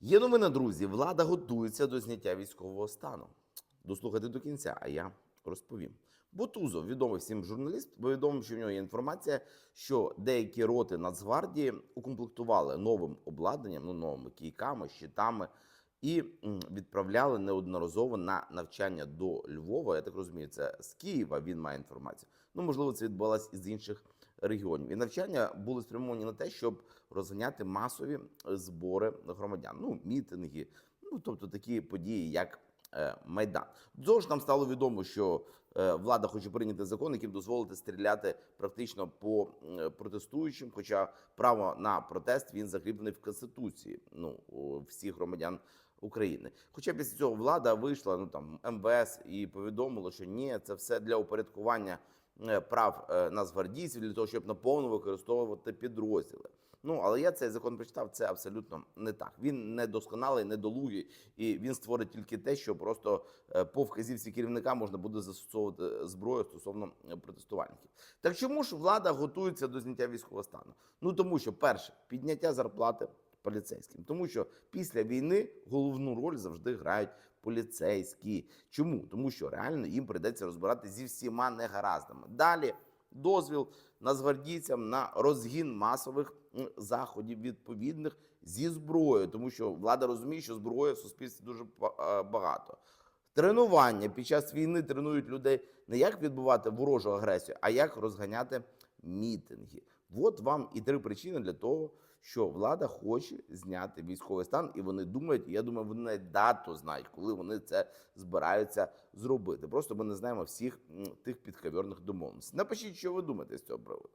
Є новина, друзі. Влада готується до зняття військового стану. Дослухайте до кінця, а я розповім. Бутузов, відомий всім журналіст, повідомив, що в нього є інформація, що деякі роти Нацгвардії укомплектували новим обладнанням, ну новими кійками, щитами, і відправляли неодноразово на навчання до Львова. Я так розумію, це з Києва він має інформацію. Ну, можливо, це відбулося із інших регіонів. І навчання були спрямовані на те, щоб розганяти масові збори громадян. Ну, мітинги, ну тобто такі події, як е, Майдан. До ж, нам стало відомо, що е, влада хоче прийняти закон, яким дозволити стріляти практично по е, протестуючим. Хоча право на протест він закріплений в конституції. Ну всіх громадян України. Хоча після цього влада вийшла, ну там МВС і повідомило, що ні, це все для упорядкування е, прав е, нацгвардійців для того, щоб наповно використовувати підрозділи. Ну але я цей закон прочитав. Це абсолютно не так. Він не досконалий, недолугий, і він створить тільки те, що просто е, по вказівці керівника можна буде застосовувати зброю стосовно е, протестувальників. Так чому ж влада готується до зняття військового стану? Ну тому що перше підняття зарплати поліцейським, тому що після війни головну роль завжди грають поліцейські. Чому? Тому що реально їм прийдеться розбиратися зі всіма негараздами. Далі дозвіл нацгвардійцям на розгін масових заходів відповідних зі зброєю, тому що влада розуміє, що зброї в суспільстві дуже е, багато. Тренування під час війни тренують людей не як відбувати ворожу агресію, а як розганяти мітинги. От вам і три причини для того, що влада хоче зняти військовий стан, і вони думають, я думаю, вони дату знають, коли вони це збираються зробити. Просто ми не знаємо всіх тих підковірних домовленостей. Напишіть, що ви думаєте з цього приводу.